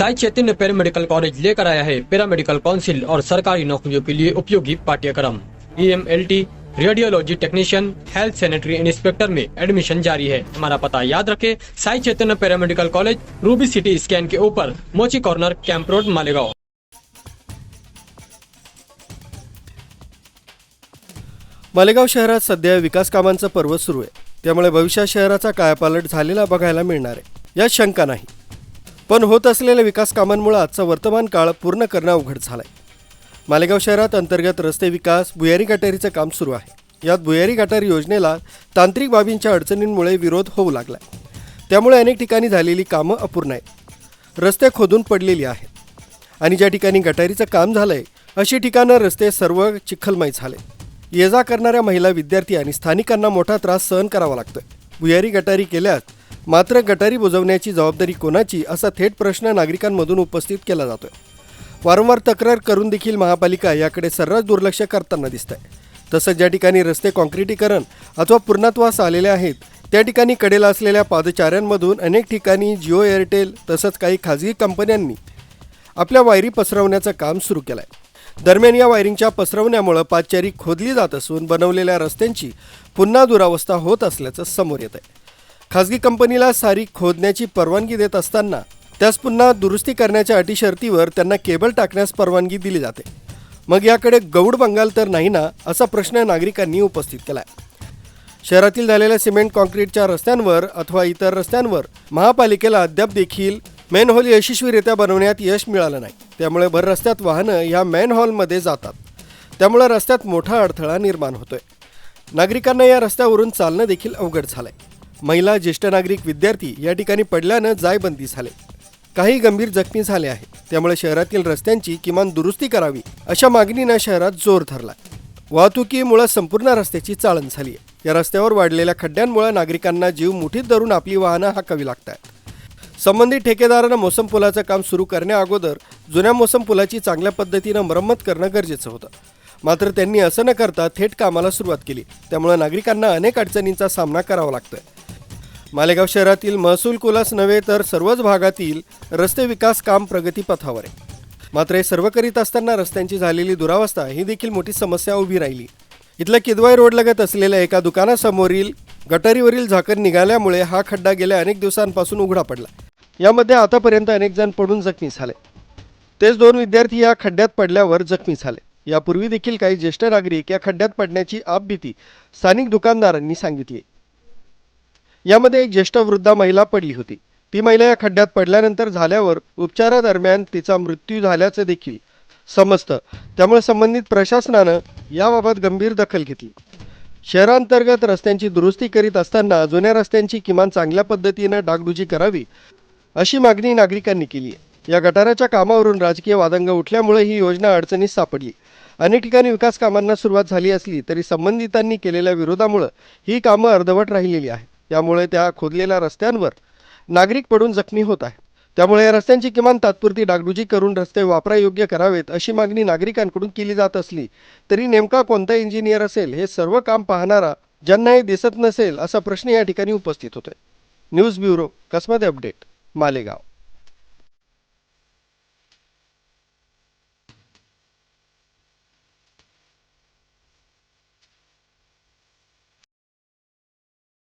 Sai Chaitanya paramedical college लेकर आया है पैरामेडिकल काउंसिल और सरकारी नौकरियों के लिए उपयोगी पाठ्यक्रम। E M L T radiology technician health sanitary inspector में एडमिशन जारी है। हमारा पता याद रखें Sai Chaitanya paramedical college ruby city scan के ऊपर Mochi corner camp road Malegaon. Malegaon शहरात सध्या विकास कामांचं पर्व सुरू आहे. त्यामुळे भविष्यात शहराचा कायापालट झालेला बघायला मिळणार आहे. यात शंका नाही. पण होत असलेल्या विकास कामांमुळे आजचा वर्तमान काळ पूर्ण करणं अवघड झाला आहे मालेगाव शहरात अंतर्गत रस्ते विकास भुयारी गटारीचं काम सुरू आहे. यात भुयारी गटारी योजनेला तांत्रिक बाबींच्या अडचणींमुळे विरोध होऊ लागला त्यामुळे अनेक ठिकाणी झालेली कामं अपूर्ण आहेत. रस्ते खोदून पडलेली आहेत. आणि ज्या ठिकाणी गटारीचं काम झालंय अशी ठिकाणं रस्ते सर्व चिखलमय झाले ये जा करणाऱ्या महिला विद्यार्थी आणि स्थानिकांना मोठा त्रास सहन करावा लागतोय. भुयारी गटारी केल्यास मात्र गटारी बुजवण्याची जबाबदारी कोणाची असा थेट प्रश्न नागरिकांमधून उपस्थित केला जातोय. वारंवार तक्रार करून देखील महापालिका याकडे सर्रास दुर्लक्ष करताना दिसत आहे तसंच ज्या ठिकाणी रस्ते काँक्रिटीकरण अथवा पूर्णत्वास आलेले आहेत त्या ठिकाणी कडेला असलेल्या पादचाऱ्यांमधून अनेक ठिकाणी जिओ एअरटेल तसंच काही खाजगी कंपन्यांनी आपल्या वायरी पसरवण्याचं काम सुरू केलं आहे दरम्यान या वायरिंगच्या पसरवण्यामुळं पादचारी खोदली जात असून बनवलेल्या रस्त्यांची पुन्हा दुरावस्था होत असल्याचं समोर येत आहे खाजगी कंपनीला सारी खोदण्याची परवानगी देत असताना त्यास पुन्हा दुरुस्ती करण्याच्या अटी शर्तीवर त्यांना केबल टाकण्यास परवानगी दिली जाते. मग याकडे गौड बंगाल तर नाही ना असा प्रश्न नागरिकांनी उपस्थित केला आहे शहरातील झालेल्या सिमेंट कॉन्क्रीटच्या रस्त्यांवर अथवा इतर रस्त्यांवर महापालिकेला अद्याप देखील मेनहोल यशस्वीरित्या बनवण्यात यश मिळालं नाही. त्यामुळे भर रस्त्यात वाहनं ह्या मेनहॉलमध्ये जातात. त्यामुळे रस्त्यात मोठा अडथळा निर्माण होतोय. नागरिकांना या रस्त्यावरून चालणं देखील अवघड झालंय. महिला ज्येष्ठ नागरिक विद्यार्थी या ठिकाणी पडल्यानं जायबंदी झाले. काही गंभीर जखमी झाले आहेत. त्यामुळे शहरातील रस्त्यांची किमान दुरुस्ती करावी अशा मागणीनं शहरात जोर धरला. वाहतुकीमुळे संपूर्ण रस्त्याची चाळण झाली आहे या रस्त्यावर वाढलेल्या खड्ड्यांमुळे नागरिकांना जीव मुठीत धरून आपली वाहनं हाकावी लागत आहेत संबंधित ठेकेदारानं मोसम पुलाचं काम सुरू करण्याअगोदर जुन्या मोसम पुलाची चांगल्या पद्धतीनं मरम्मत करणं गरजेचं होतं. मात्र त्यांनी असं न करता थेट कामाला सुरुवात केली. त्यामुळे नागरिकांना अनेक अडचणींचा सामना करावा लागतोय. मालेगाव शहरातील महसूल कुलास नव्हे तर सर्वच भागातील रस्ते विकास काम प्रगतीपथावर आहे. मात्र हे सर्व करीत असताना रस्त्यांची झालेली दुरावस्था ही देखील मोठी समस्या उभी राहिली. इथल्या किदवाई रोड लगत असलेल्या एका दुकानासमोरील गटारीवरील झाकण निघाल्यामुळे हा खड्डा गेल्या अनेक दिवसांपासून उघडा पडला. यामध्ये आतापर्यंत अनेक जण पडून जखमी झाले. तेच दोन विद्यार्थी या खड्ड्यात पडल्यावर जखमी झाले. यापूर्वी देखील काही ज्येष्ठ नागरिक या खड्ड्यात पडण्याची आपभीती स्थानिक दुकानदारांनी सांगितली. यामध्ये एक ज्येष्ठ वृद्धा महिला पडली होती. ती महिला या खड्ड्यात पडल्यानंतर झाल्यावर उपचारादरम्यान तिचा मृत्यू झाल्याचं देखील समजतं. त्यामुळे संबंधित प्रशासनानं याबाबत गंभीर दखल घेतली. शहरांतर्गत रस्त्यांची दुरुस्ती करीत असताना जुन्या रस्त्यांची किमान चांगल्या पद्धतीनं डागडुजी करावी अशी मागणी नागरिकांनी केली या गटाराच्या कामावरून राजकीय वादंग उठल्यामुळे ही योजना अडचणीत सापडली. अनेक ठिकाणी विकास कामांना सुरुवात झाली असली तरी संबंधितांनी केलेल्या विरोधामुळं ही कामं अर्धवट राहिलेली आहेत. त्यामुळे त्या खोदलेल्या रस्त्यांवर नागरिक पडून जखमी होत आहेत. त्यामुळे या रस्त्यांची किमान तात्पुरती डागडुजी करून रस्ते वापरायोग्य करावेत अशी मागणी नागरिकांकडून केली जात असली तरी नेमका कोणता इंजिनियर असेल हे सर्व काम पाहणारा ज्यांना हे दिसत नसेल असा प्रश्न या ठिकाणी उपस्थित होतोय. News bureau Kasmat update Malegaon.